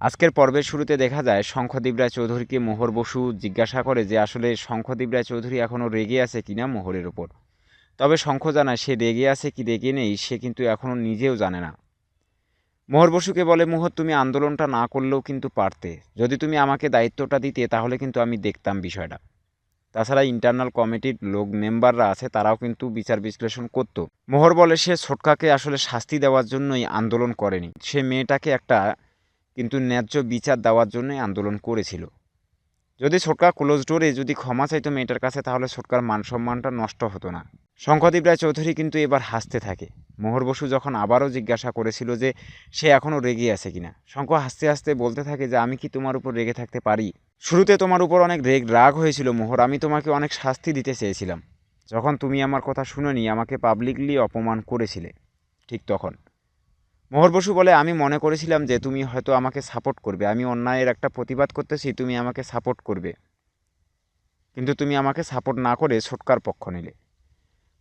আজকের পর্বের শুরুতে দেখা যায় শঙ্খদীপ রায় চৌধুরীকে মোহর বসু জিজ্ঞাসা করে যে আসলে শঙ্খদীপ রায় চৌধুরী এখনও রেগে আছে কিনা মোহরের ওপর তবে শঙ্খ জানায়, সে রেগে আছে কি রেগে নেই, সে কিন্তু এখনও নিজেও জানে না। মোহর বসুকে বলে, মোহর, তুমি আন্দোলনটা না করলেও কিন্তু পারতে। যদি তুমি আমাকে দায়িত্বটা দিতে, তাহলে কিন্তু আমি দেখতাম বিষয়টা। তাছাড়া ইন্টারনাল কমিটির লোক মেম্বাররা আছে, তারাও কিন্তু বিচার বিশ্লেষণ করতো। মোহর বলে, সে ছোটকাকে আসলে শাস্তি দেওয়ার জন্যই আন্দোলন করেনি। সে মেয়েটাকে একটা কিন্তু ন্যায্য বিচার দেওয়ার জন্যই আন্দোলন করেছিল। যদি ছোটকা ক্লোজ ডোরে যদি ক্ষমা চাইতো মেয়েটার কাছে, তাহলে ছোটকার মান সম্মানটা নষ্ট হতো না। শঙ্খদীপ রায় চৌধুরী কিন্তু এবার হাসতে থাকে। মোহর বসু যখন আবারও জিজ্ঞাসা করেছিল যে, সে এখনও রেগে আছে কিনা? শঙ্খ হাসতে হাসতে বলতে থাকে যে, আমি কি তোমার উপর রেগে থাকতে পারি? শুরুতে তোমার উপর অনেক রেগ রাগ হয়েছিল মোহর, আমি তোমাকে অনেক শাস্তি দিতে চেয়েছিলাম। যখন তুমি আমার কথা শুনোনি, আমাকে পাবলিকলি অপমান করেছিলে। ঠিক তখন। মোহর বসু বলে, আমি মনে করেছিলাম যে তুমি হয়তো আমাকে সাপোর্ট করবে। আমি অন্যায়ের একটা প্রতিবাদ করতেছি, তুমি আমাকে সাপোর্ট করবে। কিন্তু তুমি আমাকে সাপোর্ট না করে ছোটকার পক্ষ নিলে।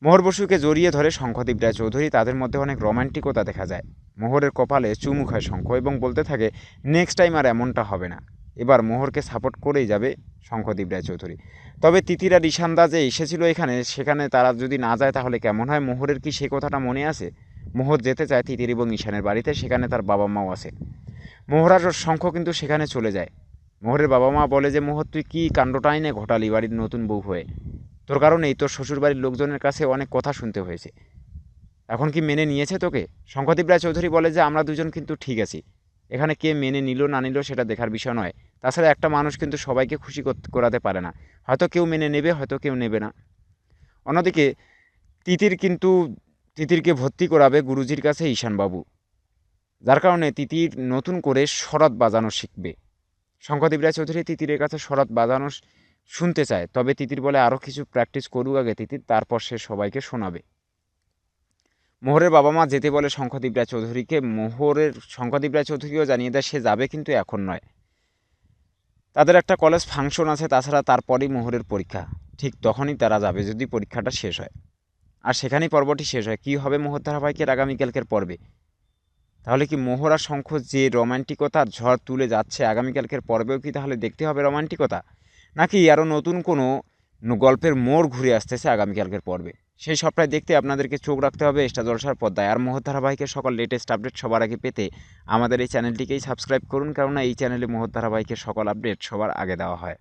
মোহর বসুকে জড়িয়ে ধরে শঙ্খদীপ রায় চৌধুরী, তাদের মধ্যে অনেক রোমান্টিকতা দেখা যায়। মোহরের কপালে চুমু খায় শঙ্খ এবং বলতে থাকে নেক্সট টাইম আর এমনটা হবে না। এবার মোহরকে সাপোর্ট করেই যাবে শঙ্খদীপ রায় চৌধুরী। তবে তিতিরা রিসান্দা যে এসেছিল এখানে, সেখানে তারা যদি না যায় তাহলে কেমন হয়? মোহরের কি সে কথাটা মনে আছে? মোহর যেতে চায় তিতির এবং ঈশানের বাড়িতে, সেখানে তার বাবা মাও আছে। মোহরার শঙ্খ কিন্তু সেখানে চলে যায়। মোহরের বাবা মা বলে যে মোহর তুই কী কাণ্ডটা এনে ঘটালি বাড়ির নতুন বউ হয়ে? তোর কারণেই তোর শ্বশুরবাড়ির লোকজনের কাছে অনেক কথা শুনতে হয়েছে। এখন কি মেনে নিয়েছে তোকে? শঙ্খদীপ রায় চৌধুরী বলে যে, আমরা দুজন কিন্তু ঠিক আছি। এখানে কে মেনে নিল না নিল সেটা দেখার বিষয় নয়। তাছাড়া একটা মানুষ কিন্তু সবাইকে খুশি করাতে পারে না। হয়তো কেউ মেনে নেবে, হয়তো কেউ নেবে না। অন্যদিকে তিতির কিন্তু তিতিরকে ভর্তি করাবে গুরুজির কাছে ঈশানবাবু। যার কারণে তিতির নতুন করে শরৎ বাজানো শিখবে। শঙ্করদেব রায় চৌধুরী তিতিরের কাছে শরৎ বাজানো শুনতে চায়। তবে তিতির বলে আরও কিছু প্র্যাকটিস করুক আগে তিতির, তারপর সে সবাইকে শোনাবে। মোহরের বাবা মা যেতে বলে শঙ্খদীপ রায় চৌধুরীকে, মোহরের শঙ্খদীপ রায় চৌধুরীও জানিয়ে দেয়, সে যাবে কিন্তু এখন নয়। তাদের একটা কলেজ ফাংশন আছে, তাছাড়া তারপরেই মোহরের পরীক্ষা। ঠিক তখনই তারা যাবে যদি পরীক্ষাটা শেষ হয়। আর সেখানেই পর্বটি শেষ হয়। কী হবে মোহর ধারাবাহিকের আগামীকালকের পর্বে? তাহলে কি মোহর আর শঙ্খ যে রোমান্টিকতার ঝড় তুলে যাচ্ছে আগামীকালকের পর্বেও কি তাহলে দেখতে হবে রোমান্টিকতা? নাকি আরও নতুন কোনো গল্পের মোড় ঘুরে আসতেছে আগামীকালকের পর্বে? সেই সবটাই দেখতে আপনাদেরকে চোখ রাখতে হবে এক্সট্রা জলসার পর্দায়। আর মোহর ধারাবাহিকের সকল লেটেস্ট আপডেট সবার আগে পেতে আমাদের এই চ্যানেলটিকেই সাবস্ক্রাইব করুন, কেননা এই চ্যানেলে মোহর ধারাবাহিকের সকল আপডেট সবার আগে দেওয়া হয়।